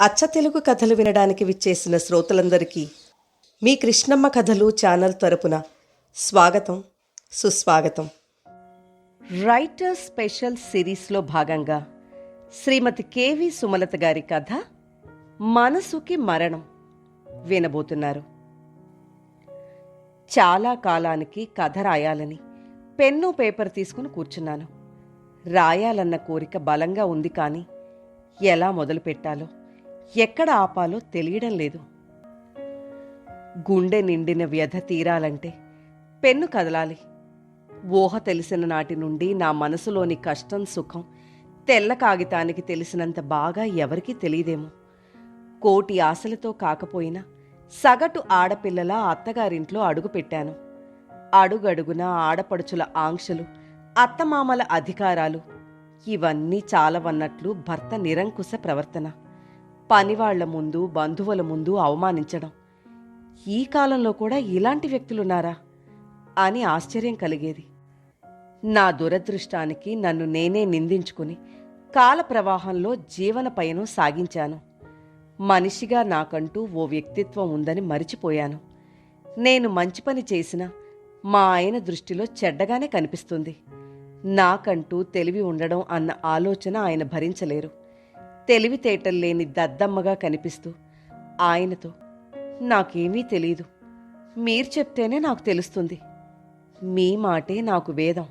అచ్చ తెలుగు కథలు వినడానికి విచ్చేసిన శ్రోతలందరికీ మీ కృష్ణమ్మ కథలు ఛానల్ తరపున స్వాగతం సుస్వాగతం. రైటర్ స్పెషల్ సిరీస్లో భాగంగా శ్రీమతి కేవి సుమలత గారి కథ మనసుకి మరణం వినబోతున్నారు. చాలా కాలానికి కథ రాయాలని పెన్ను పేపర్ తీసుకుని కూర్చున్నాను. రాయాలన్న కోరిక బలంగా ఉంది కానీ ఎలా మొదలు పెట్టాలో ఎక్కడ ఆపాలో తెలియడం లేదు. గుండె నిండిన వ్యధ తీరాలంటే పెన్ను కదలాలి. ఊహ తెలిసిన నాటి నుండి నా మనసులోని కష్టం సుఖం తెల్ల కాగితానికి తెలిసినంత బాగా ఎవరికీ తెలియదేమో. కోటి ఆశలతో కాకపోయినా సగటు ఆడపిల్లల అత్తగారింట్లో అడుగుపెట్టాను. అడుగడుగున ఆడపడుచుల ఆంక్షలు అత్తమామల అధికారాలు ఇవన్నీ చాలవన్నట్లు భర్త నిరంకుశ ప్రవర్తన. పనివాళ్ళ ముందు బంధువుల ముందు అవమానించడం. ఈ కాలంలో కూడా ఇలాంటి వ్యక్తులున్నారా? అని ఆశ్చర్యం కలిగేది. నా దురదృష్టానికి నన్ను నేనే నిందించుకుని కాల ప్రవాహంలో జీవన పయనం సాగించాను. మనిషిగా నాకంటూ ఓ వ్యక్తిత్వం ఉందని మరిచిపోయాను. నేను మంచి పని చేసినా మా ఆయన దృష్టిలో చెడ్డగానే కనిపిస్తుంది. నాకంటూ తెలివి ఉండడం అన్న ఆలోచన ఆయన భరించలేరు. తెలివితేటలు లేని దద్దమ్మగా కనిపిస్తూ ఆయనతో నాకేమీ తెలీదు. మీరు చెప్తేనే నాకు తెలుస్తుంది. మీ మాటే నాకు వేదం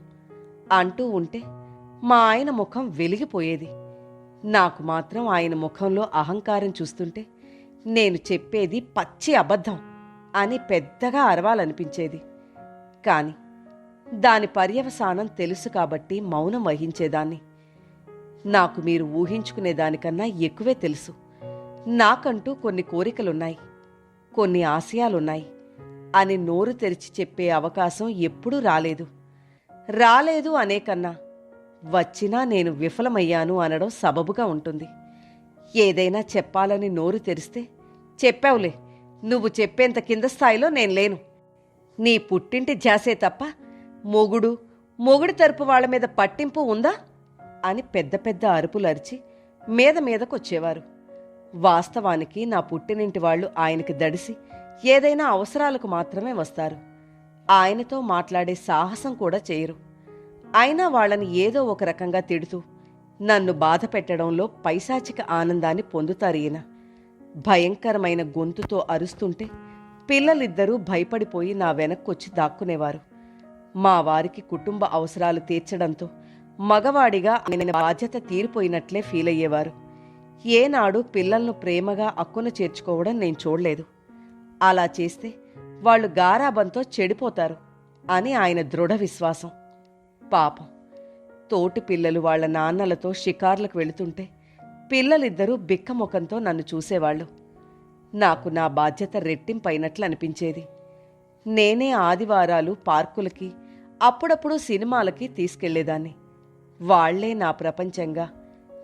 అంటూ ఉంటే మా ఆయన ముఖం వెలిగిపోయేది. నాకు మాత్రం ఆయన ముఖంలో అహంకారం చూస్తుంటే నేను చెప్పేది పచ్చి అబద్ధం అని పెద్దగా అరవాలనిపించేది. కాని దాని పర్యవసానం తెలుసు కాబట్టి మౌనం వహించేదాన్ని. నాకు మీరు ఊహించుకునే దానికన్నా ఎక్కువే తెలుసు. నాకంటూ కొన్ని కోరికలున్నాయి. కొన్ని ఆశయాలున్నాయి. అని నోరు తెరిచి చెప్పే అవకాశం ఎప్పుడూ రాలేదు. రాలేదు అనే కన్నా వచ్చినా నేను విఫలమయ్యాను అనడం సబబుగా ఉంటుంది. ఏదైనా చెప్పాలని నోరు తెరిస్తే చెప్పావులే నువ్వు చెప్పేంత కింద స్థాయిలో నేను లేను. నీ పుట్టింటి జాసే తప్ప మొగుడు మొగుడి తరపు వాళ్ళ మీద పట్టింపు ఉందా? అని పెద్ద పెద్ద అరుపులు అరిచి మీద మీదకొచ్చేవారు. వాస్తవానికి నా పుట్టినింటి వాళ్ళు ఆయనకి దడిసి ఏదైనా అవసరాలకు మాత్రమే వస్తారు. ఆయనతో మాట్లాడే సాహసం కూడా చేయరు. అయినా వాళ్ళని ఏదో ఒక రకంగా తిడుతూ నన్ను బాధ పెట్టడంలో పైశాచిక ఆనందాన్ని పొందుతారు ఈయన. భయంకరమైన గొంతుతో అరుస్తుంటే పిల్లలిద్దరూ భయపడిపోయి నా వెనక్కొచ్చి దాక్కునేవారు. మా వారికి కుటుంబ అవసరాలు తీర్చడంతో మగవాడిగా ఆయన బాధ్యత తీరిపోయినట్లే ఫీల్ అయ్యేవారు. ఏనాడు పిల్లలను ప్రేమగా అక్కున చేర్చుకోవడం నేను చూడలేదు. అలా చేస్తే వాళ్ళు గారాబంతో చెడిపోతారు అని ఆయన దృఢ విశ్వాసం. పాపం. తోటి పిల్లలు వాళ్ళ నాన్నలతో షికార్లకు వెళుతుంటే పిల్లలిద్దరూ బిక్కముఖంతో నన్ను చూసేవాళ్ళు. నాకు నా బాధ్యత రెట్టింపైనట్లు అనిపించేది నేనే ఆదివారాలు పార్కులకి అప్పుడప్పుడు సినిమాలకి తీసుకెళ్ళేదాన్ని. వాళ్ళే నా ప్రపంచంగా.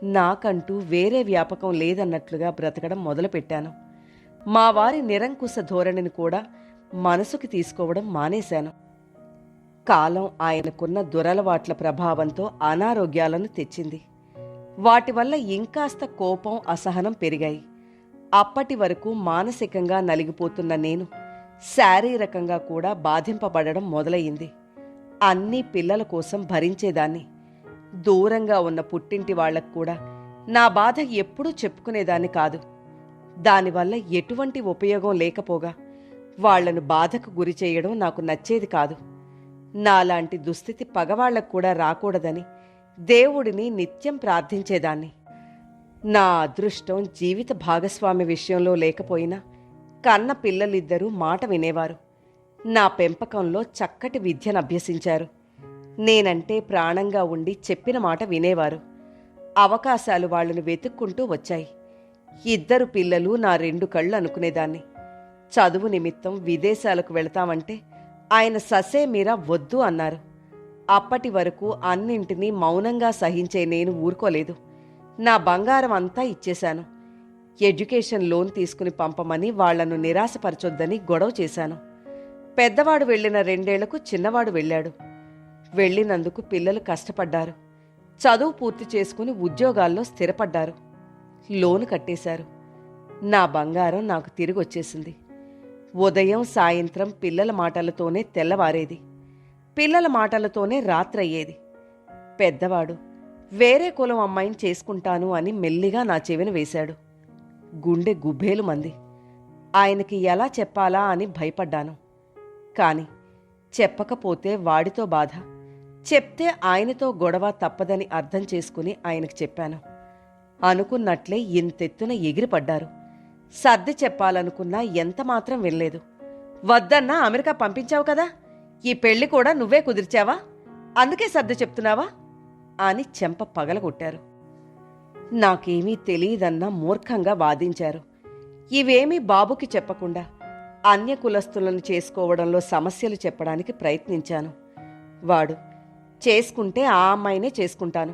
నాకంటూ వేరే వ్యాపకం లేదన్నట్లుగా బ్రతకడం మొదలుపెట్టాను. మా వారి నిరంకుశ ధోరణిని కూడా మనసుకి తీసుకోవడం మానేశాను. కాలం ఆయనకున్న దురలవాట్ల ప్రభావంతో అనారోగ్యాలను తెచ్చింది. వాటి వల్ల ఇంకాస్త కోపం అసహనం పెరిగాయి. అప్పటి వరకు మానసికంగా నలిగిపోతున్న నేను శారీరకంగా కూడా బాధింపబడడం మొదలయ్యింది. అన్నీ పిల్లల కోసం భరించేదాన్ని. దూరంగా ఉన్న పుట్టింటి వాళ్ళకు కూడా నా బాధ ఎప్పుడూ చెప్పుకునేదాన్ని కాదు. దానివల్ల ఎటువంటి ఉపయోగం లేకపోగా వాళ్ళను బాధకు గురి చేయడం నాకు నచ్చేది కాదు. నాలాంటి దుస్థితి పగవాళ్ళకు కూడా రాకూడదని దేవుడిని నిత్యం ప్రార్థించేదాన్ని. నా అదృష్టం జీవిత భాగస్వామి విషయంలో లేకపోయినా కన్న పిల్లలిద్దరూ మాట వినేవారు. నా పెంపకంలో చక్కటి విద్యను అభ్యసించారు. నేనంటే ప్రాణంగా ఉండి చెప్పిన మాట వినేవారు. అవకాశాలు వాళ్ళను వెతుక్కుంటూ వచ్చాయి. ఇద్దరు పిల్లలు నా రెండు కళ్ళు అనుకునేదాన్ని. చదువు నిమిత్తం విదేశాలకు వెళతామంటే ఆయన ససే మీరా వద్దు అన్నారు. అప్పటి వరకు అన్నింటినీ మౌనంగా సహించే నేను ఊరుకోలేదు. నా బంగారం అంతా ఇచ్చేశాను. ఎడ్యుకేషన్ లోన్ తీసుకుని పంపమని వాళ్ళను నిరాశపరచొద్దని గొడవ చేశాను. పెద్దవాడు వెళ్ళిన రెండేళ్ళకు చిన్నవాడు వెళ్ళాడు. వెళ్ళినందుకు పిల్లలు కష్టపడ్డారు. చదువు పూర్తి చేసుకుని ఉద్యోగాల్లో స్థిరపడ్డారు. లోను కట్టేశారు. నా బంగారం నాకు తిరిగి వచ్చేసింది ఉదయం సాయంత్రం పిల్లల మాటలతోనే తెల్లవారేది. పిల్లల మాటలతోనే రాత్రయ్యేది. పెద్దవాడు వేరే కులం అమ్మాయిని చేసుకుంటాను అని మెల్లిగా నా చెవిన వేశాడు. గుండె గుబ్బేలు మంది ఆయనకి ఎలా చెప్పాలా అని భయపడ్డాను. కాని చెప్పకపోతే వాడితో బాధ. చెప్తే ఆయనతో గొడవ తప్పదని అర్థం చేసుకుని ఆయనకు చెప్పాను. అనుకున్నట్లే ఇంతెత్తున ఎగిరిపడ్డారు. సర్ది చెప్పాలనుకున్నా ఎంత మాత్రం వినలేదు. వద్దన్నా అమెరికా పంపించావు కదా? ఈ పెళ్ళి కూడా నువ్వే కుదిర్చావా? అందుకే సర్ది చెప్తున్నావా? అని చెంప పగలగొట్టారు. నాకేమీ తెలియదన్న మూర్ఖంగా వాదించారు. ఇవేమీ బాబుకి చెప్పకుండా అన్య కులస్తులను చేసుకోవడంలో సమస్యలు చెప్పడానికి ప్రయత్నించాను. వాడు చేసుకుంటే ఆ అమ్మాయినే చేసుకుంటాను.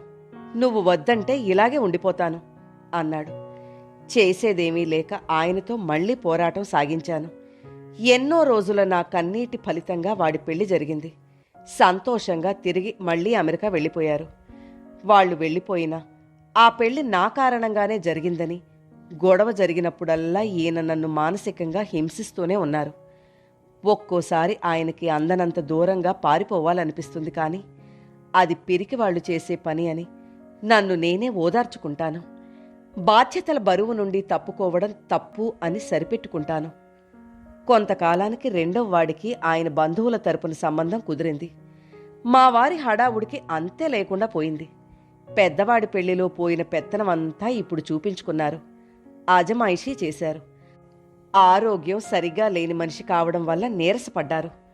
నువ్వు వద్దంటే ఇలాగే ఉండిపోతాను అన్నాడు. చేసేదేమీ లేక ఆయనతో మళ్ళీ పోరాటం సాగించాను. ఎన్నో రోజుల నా కన్నీటి ఫలితంగా వాడి పెళ్ళి జరిగింది. సంతోషంగా తిరిగి మళ్ళీ అమెరికా వెళ్ళిపోయారు. వాళ్ళు వెళ్ళిపోయినా ఆ పెళ్ళి నా కారణంగానే జరిగిందని గొడవ జరిగినప్పుడల్లా ఈయన నన్ను మానసికంగా హింసిస్తూనే ఉన్నారు. ఒక్కోసారి ఆయనకి అందనంత దూరంగా పారిపోవాలనిపిస్తుంది కానీ అది పిరికి వాళ్ళు చేసే పని అని నన్ను నేనే ఓదార్చుకుంటాను. బాధ్యతల బరువు నుండి తప్పుకోవడం తప్పు అని సరిపెట్టుకుంటాను. కొంతకాలానికి రెండవ వాడికి ఆయన బంధువుల తరపున సంబంధం కుదిరింది. మా వారి హడావుడికి అంతే లేకుండా పోయింది. పెద్దవాడి పెళ్ళిలో పోయిన పెత్తనమంతా ఇప్పుడు చూపించుకున్నారు. ఆజమాయిషీ చేశారు. ఆరోగ్యం సరిగ్గా లేని మనిషి కావడం వల్ల నీరసపడ్డారు.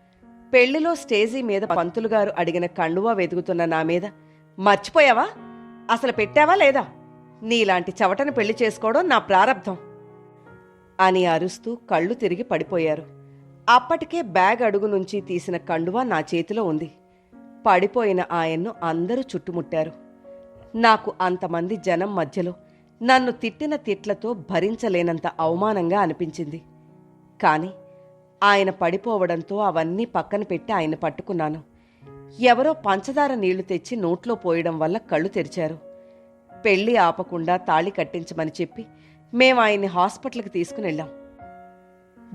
పెళ్ళిలో స్టేజీ మీద పంతులు గారు అడిగిన కండువా వెతుకుతున్న నా మీద మర్చిపోయావా? అసలు పెట్టావా లేదా? నీలాంటి చవటను పెళ్ళి చేసుకోవడం నా ప్రారబ్ధం అని అరుస్తూ కళ్ళు తిరిగి పడిపోయారు. అప్పటికే బ్యాగ్ అడుగు నుంచి తీసిన కండువా నా చేతిలో ఉంది. పడిపోయిన ఆయన్ను అందరూ చుట్టుముట్టారు. నాకు అంతమంది జనం మధ్యలో నన్ను తిట్టిన తిట్లతో భరించలేనంత అవమానంగా అనిపించింది. కాని ఆయన పడిపోవడంతో అవన్నీ పక్కన పెట్టి ఆయన పట్టుకున్నాను. ఎవరో పంచదార నీళ్ళు తెచ్చి నోట్లో పోయడం వల్ల కళ్ళు తెరిచారు. పెళ్ళి ఆపకుండా తాళి కట్టించమని చెప్పి మేము ఆయన్ని హాస్పిటల్కి తీసుకుని వెళ్ళాం.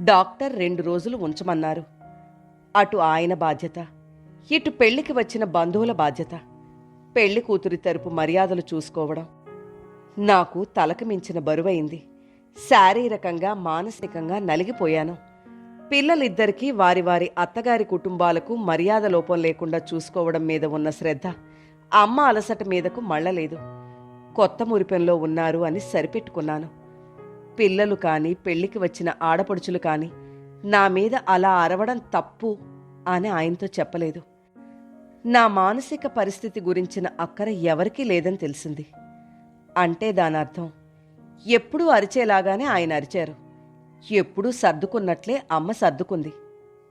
డాక్టర్ రెండు రోజులు ఉంచమన్నారు. అటు ఆయన బాధ్యత ఇటు పెళ్ళికి వచ్చిన బంధువుల బాధ్యత పెళ్ళి కూతురి తరపు మర్యాదలు చూసుకోవడం. నాకు తలకు మించిన బరువైంది. శారీరకంగా మానసికంగా నలిగిపోయాను. పిల్లలిద్దరికీ వారి వారి అత్తగారి కుటుంబాలకు మర్యాద లోపం లేకుండా చూసుకోవడం మీద ఉన్న శ్రద్ధ అమ్మ అలసట మీదకు మళ్ళలేదు. కొత్త మురిపెంలో ఉన్నారు అని సరిపెట్టుకున్నాను. పిల్లలు కానీ పెళ్ళికి వచ్చిన ఆడపడుచులు కానీ నా మీద అలా అరవడం తప్పు అని ఆయనతో చెప్పలేదు. నా మానసిక పరిస్థితి గురించిన అక్కర ఎవరికీ లేదని తెలిసింది. అంటే దానర్థం ఎప్పుడూ అరిచేలాగానే ఆయన అరిచారు. ఎప్పుడూ సర్దుకున్నట్లే అమ్మ సర్దుకుంది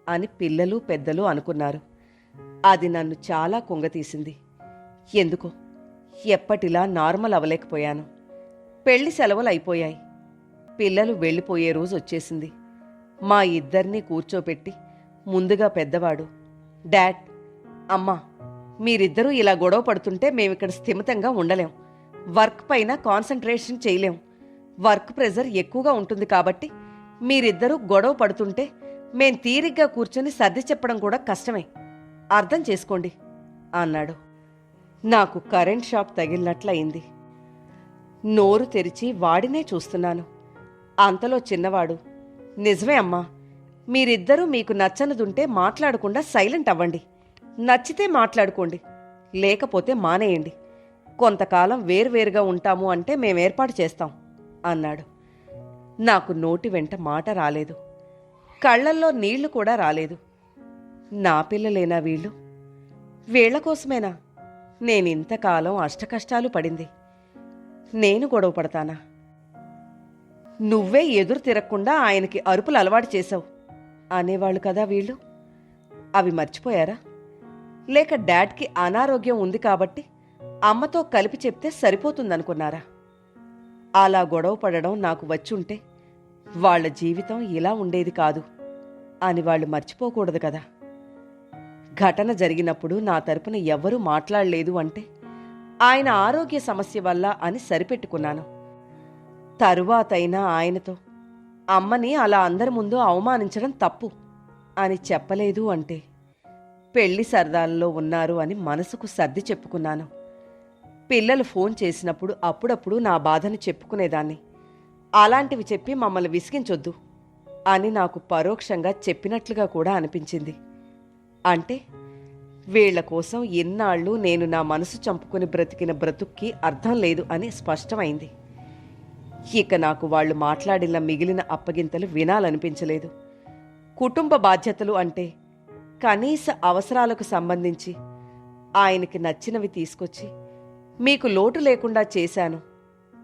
అని పిల్లలు పెద్దలు అనుకున్నారు. అది నన్ను చాలా కుంగతీసింది. ఎందుకో? ఎప్పటిలా నార్మల్ అవ్వలేకపోయాను. పెళ్ళి సెలవులు అయిపోయాయి. పిల్లలు వెళ్ళిపోయే రోజు వచ్చేసింది. మా ఇద్దరినీ కూర్చోపెట్టి ముందుగా పెద్దవాడు డాడ్ అమ్మా మీరిద్దరూ ఇలా గొడవ పడుతుంటే మేమిక్కడ స్థిమితంగా ఉండలేం. వర్క్ పైన కాన్సన్ట్రేషన్ చేయలేం. వర్క్ ప్రెజర్ ఎక్కువగా ఉంటుంది కాబట్టి మీరిద్దరూ గొడవ పడుతుంటే మేం తీరిగ్గా కూర్చొని సర్ది చెప్పడం కూడా కష్టమే. అర్థం చేసుకోండి అన్నాడు. నాకు కరెంట్ షాక్ తగిలినట్లయింది. నోరు తెరిచి వాడినే చూస్తున్నాను. అంతలో చిన్నవాడు నిజమే అమ్మా మీరిద్దరూ మీకు నచ్చనిదుంటే మాట్లాడకుండా సైలెంట్ అవ్వండి. నచ్చితే మాట్లాడుకోండి లేకపోతే మానేయండి. కొంతకాలం వేరువేరుగా ఉంటాము అంటే మేము ఏర్పాటు చేస్తాం అన్నాడు. నాకు నోటి వెంట మాట రాలేదు. కళ్ళల్లో నీళ్ళు కూడా రాలేదు. నా పిల్లలేనా వీళ్ళు? వీళ్ళ కోసమేనా? నేనింతకాలం అష్టకష్టాలు పడింది. నేను గొడవ పడతానా? నువ్వే ఎదురు తిరగకుండా ఆయనకి అరుపులు అలవాటు చేశావు. అనేవాళ్ళు కదా వీళ్ళు? అవి మర్చిపోయారా? లేక డాడ్కి అనారోగ్యం ఉంది కాబట్టి అమ్మతో కలిపి చెప్తే సరిపోతుందనుకున్నారా? అలా గొడవ పడడం నాకు వచ్చుంటే వాళ్ళ జీవితం ఇలా ఉండేది కాదు అని వాళ్ళు మర్చిపోకూడదు కదా. ఘటన జరిగినప్పుడు నా తరపున ఎవ్వరూ మాట్లాడలేదు అంటే ఆయన ఆరోగ్య సమస్య వల్ల అని సరిపెట్టుకున్నాను. తరువాతైనా ఆయనతో అమ్మని అలా అందరి ముందు అవమానించడం తప్పు అని చెప్పలేదు అంటే పెళ్ళి సరదాల్లో ఉన్నారు అని మనసుకు సర్ది చెప్పుకున్నాను. పిల్లలు ఫోన్ చేసినప్పుడు అప్పుడప్పుడు నా బాధను చెప్పుకునేదాన్ని. అలాంటివి చెప్పి మమ్మల్ని విసిగించొద్దు అని నాకు పరోక్షంగా చెప్పినట్లుగా కూడా అనిపించింది. అంటే వీళ్ళ కోసం ఎన్నాళ్ళు నేను నా మనసు చంపుకుని బ్రతికిన బ్రతుక్కి అర్థం లేదు అని స్పష్టమైంది. ఇక నాకు వాళ్ళు మాట్లాడిన మిగిలిన అప్పగింతలు వినాలనిపించలేదు. కుటుంబ బాధ్యతలు అంటే కనీస అవసరాలకు సంబంధించి ఆయనకి నచ్చినవి తీసుకొచ్చి మీకు లోటు లేకుండా చేశాను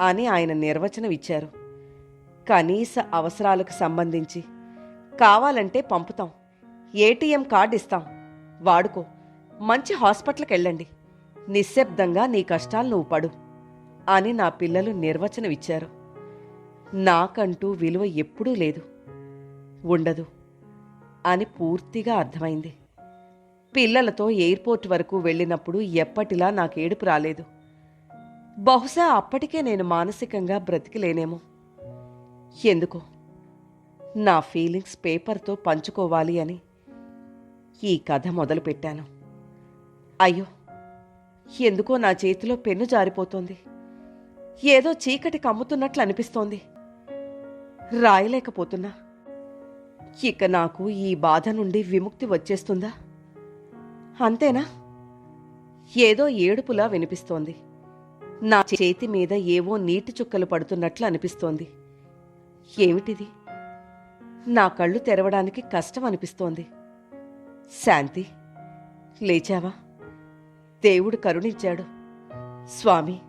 అని ఆయన నిర్వచనం ఇచ్చారు కనీస అవసరాలకు సంబంధించి కావాలంటే పంపుతాం. ఏటీఎం కార్డు ఇస్తాం. వాడుకో. మంచి హాస్పిటల్కి వెళ్ళండి నిశ్శబ్దంగా నీ కష్టాలు నువ్వు పడు అని నా పిల్లలు నిర్వచనం ఇచ్చారు నాకంటూ విలువ ఎప్పుడూ లేదు. ఉండదు అని పూర్తిగా అర్థమైంది. పిల్లలతో ఎయిర్పోర్ట్ వరకు వెళ్ళినప్పుడు ఎప్పటిలా నాకు ఏడుపు రాలేదు. బహుశా అప్పటికే నేను మానసికంగా బ్రతికిలేనేమో. ఎందుకో? నా ఫీలింగ్స్ పేపర్తో పంచుకోవాలి అని ఈ కథ మొదలుపెట్టాను. అయ్యో ఎందుకో నా చేతిలో పెన్ను జారిపోతోంది. ఏదో చీకటి కమ్ముతున్నట్లు అనిపిస్తోంది. రాయలేకపోతున్నా. ఇక నాకు ఈ బాధ నుండి విముక్తి వచ్చేస్తుందా? అంతేనా? ఏదో ఏడుపులా వినిపిస్తోంది. నా చేతి మీద ఏవో నీటి చుక్కలు పడుతున్నట్లు అనిపిస్తోంది. ఏమిటిది? నా కళ్ళు తెరవడానికి కష్టం అనిపిస్తోంది. శాంతి లేచావా? దేవుడు కరుణించాడు. స్వామి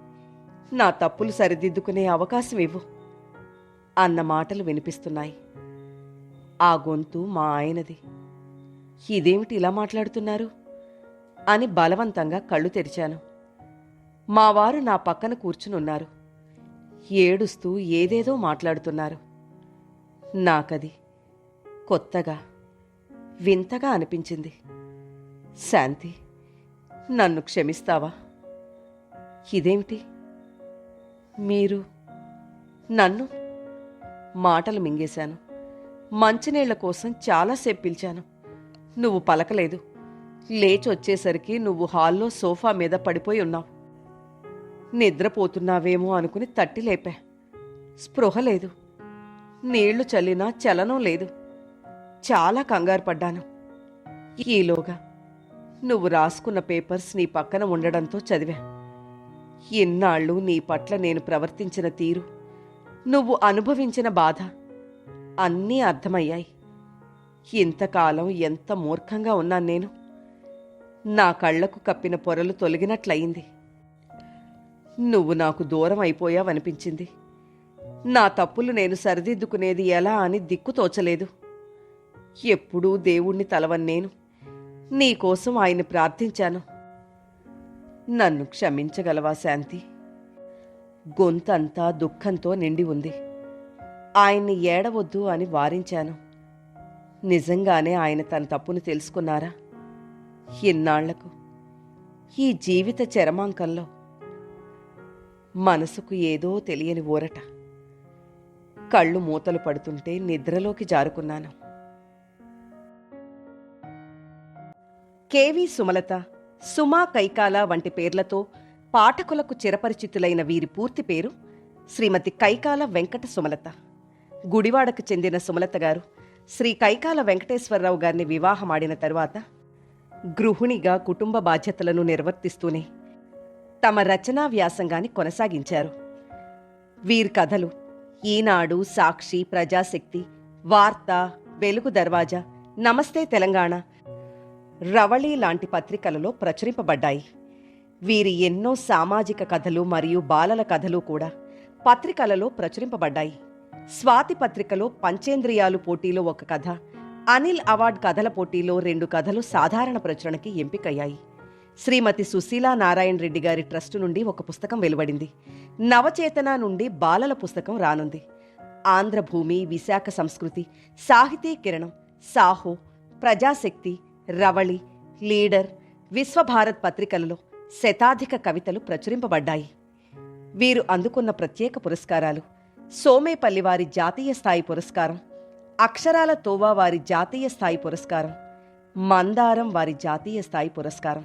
నా తప్పులు సరిదిద్దుకునే అవకాశం ఇవ్వు. అన్న మాటలు వినిపిస్తున్నాయి. ఆ గొంతు మా ఆయనది. ఇదేమిటి ఇలా మాట్లాడుతున్నారు? అని బలవంతంగా కళ్ళు తెరిచాను. మా వారు నా పక్కన కూర్చునున్నారు. ఏడుస్తూ ఏదేదో మాట్లాడుతున్నారు. నాకది కొత్తగా వింతగా అనిపించింది. శాంతి నన్ను క్షమిస్తావా? ఇదేమిటి? మీరు నన్ను మాటలు మింగేశాను. మంచినీళ్ళ కోసం చాలాసేపు పిలిచాను. నువ్వు పలకలేదు. లేచి వచ్చేసరికి నువ్వు హాల్లో సోఫా మీద పడిపోయి ఉన్నావు. నిద్రపోతున్నావేమో అనుకుని తట్టి లేపా. స్పృహ లేదు. నీళ్ళు చల్లినా చలనం లేదు. చాలా కంగారు పడ్డాను. ఈలోగా నువ్వు రాసుకున్న పేపర్స్ నీ పక్కన ఉండడంతో చదివా. ఇన్నాళ్ళు నీ పట్ల నేను ప్రవర్తించిన తీరు నువ్వు అనుభవించిన బాధ అన్నీ అర్థమయ్యాయి. ఇంతకాలం ఎంత మూర్ఖంగా ఉన్నాను నేను. నా కళ్ళకు కప్పిన పొరలు తొలగినట్లయింది. నువ్వు నాకు దూరం అయిపోయావనిపించింది. నా తప్పులు నేను సరిదిద్దుకునేది ఎలా అని దిక్కు తోచలేదు. ఎప్పుడూ దేవుణ్ణి తలవని నేను నీకోసం ఆయన్ని ప్రార్థించాను. నన్ను క్షమించగలవా శాంతి? గొంతంతా దుఃఖంతో నిండి ఉంది. ఆయన్ని ఏడవద్దు అని వారించాను. నిజంగానే ఆయన తన తప్పును తెలుసుకున్నారా? ఇన్నాళ్ళకు ఈ జీవిత చరమాంకంలో మనసుకు ఏదో తెలియని ఊరట. కళ్ళు మూతలు పడుతుంటే నిద్రలోకి జారుకున్నాను. కేవి సుమలత సుమా కైకాల వంటి పేర్లతో పాఠకులకు చిరపరిచితులైన వీరి పూర్తి పేరు శ్రీమతి కైకాల వెంకట సుమలత. గుడివాడకు చెందిన సుమలత గారు శ్రీ కైకాల వెంకటేశ్వరరావు గారిని వివాహమాడిన తరువాత గృహిణిగా కుటుంబ బాధ్యతలను నిర్వర్తిస్తూనే తమ రచనా వ్యాసంగాన్ని కొనసాగించారు. వీరి కథలు ఈనాడు సాక్షి ప్రజాశక్తి వార్త వెలుగు దర్వాజా నమస్తే తెలంగాణ రవళి లాంటి పత్రికలలో ప్రచురింపబడ్డాయి. వీరి ఎన్నో సామాజిక కథలు మరియు బాలల కథలు కూడా పత్రికలలో ప్రచురింపబడ్డాయి. స్వాతి పత్రికలో పంచేంద్రియాలు పోటీలో ఒక కథ అనిల్ అవార్డ్ కథల పోటీలో రెండు కథలు సాధారణ ప్రచురణకి ఎంపికయ్యాయి. శ్రీమతి సుశీలా నారాయణ రెడ్డి గారి ట్రస్టు నుండి ఒక పుస్తకం వెలువడింది. నవచేతన నుండి బాలల పుస్తకం రానుంది. ఆంధ్రభూమి విశాఖ సంస్కృతి సాహితీ కిరణం సాహో ప్రజాశక్తి రవళి లీడర్ విశ్వభారత్ పత్రికలలో శతాధిక కవితలు ప్రచురింపబడ్డాయి. వీరు అందుకున్న ప్రత్యేక పురస్కారాలు సోమేపల్లి వారి జాతీయ స్థాయి పురస్కారం అక్షరాల తోవా వారి జాతీయ స్థాయి పురస్కారం మందారం వారి జాతీయ స్థాయి పురస్కారం